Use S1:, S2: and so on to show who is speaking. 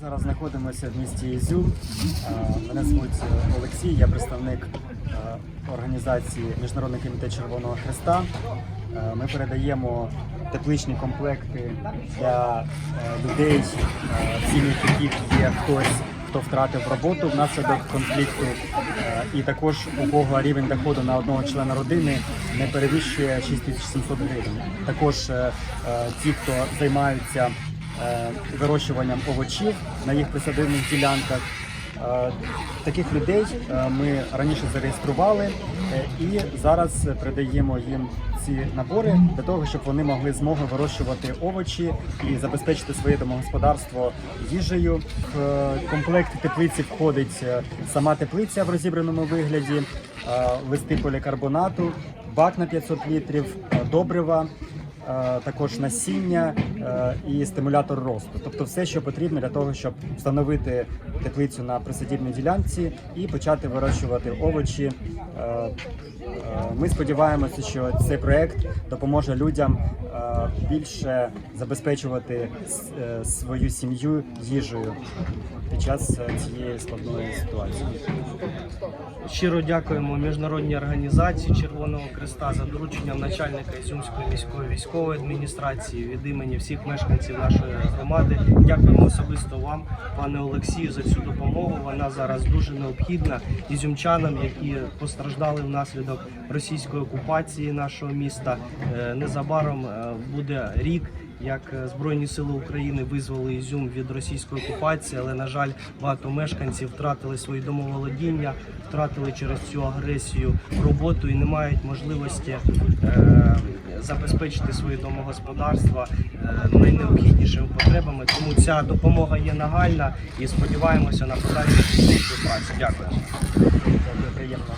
S1: зараз знаходимося в місті Ізюм. Е, Мене звуть Олексій, я представник е, організації Міжнародний комітет Червоного Христа. Е, Ми передаємо тепличні комплекти для людей, е, яких є хтось, хто втратив роботу внаслідок конфлікту, і також у кого рівень доходу на одного члена родини не перевищує 6700 гривень. Також ті, хто займаються вирощуванням овочів на їх присадибних ділянках. Е, Таких людей е, ми раніше зареєстрували е, і зараз передаємо їм ці набори для того, щоб вони могли змогу вирощувати овочі і забезпечити своє домогосподарство їжею. В е, комплект теплиці входить е, сама теплиця в розібраному вигляді, е, листи полікарбонату, бак на 500 літрів, е, добрива е, також насіння е, і стимулятор росту. Тобто все, що потрібно для того, щоб встановити теплицю на присадібній ділянці і почати вирощувати овочі. Е, е, Ми сподіваємося, що цей проект допоможе людям е, більше забезпечувати е, свою сім'ю їжею під час е, цієї складної ситуації.
S2: Щиро дякуємо міжнародній організації Червоного Креста за дорученням начальника Ізюмської міської військової адміністрації від імені всіх мешканців нашої громади. Дякуємо особисто вам, пане Олексію, за цю допомогу. Вона зараз дуже необхідна ізюмчанам, які постраждали внаслідок російської окупації нашого міста. Е, Незабаром е, буде рік. Як Збройні сили України визвали Ізюм від російської окупації, але на жаль, багато мешканців втратили свої домоволодіння, втратили втратили через цю агресію роботу і не мають можливості е, забезпечити свої домогосподарства е, найнеобхіднішими потребами. Тому ця допомога є нагальна і сподіваємося на подальшу співпрацю. Дякую. Дуже приємно.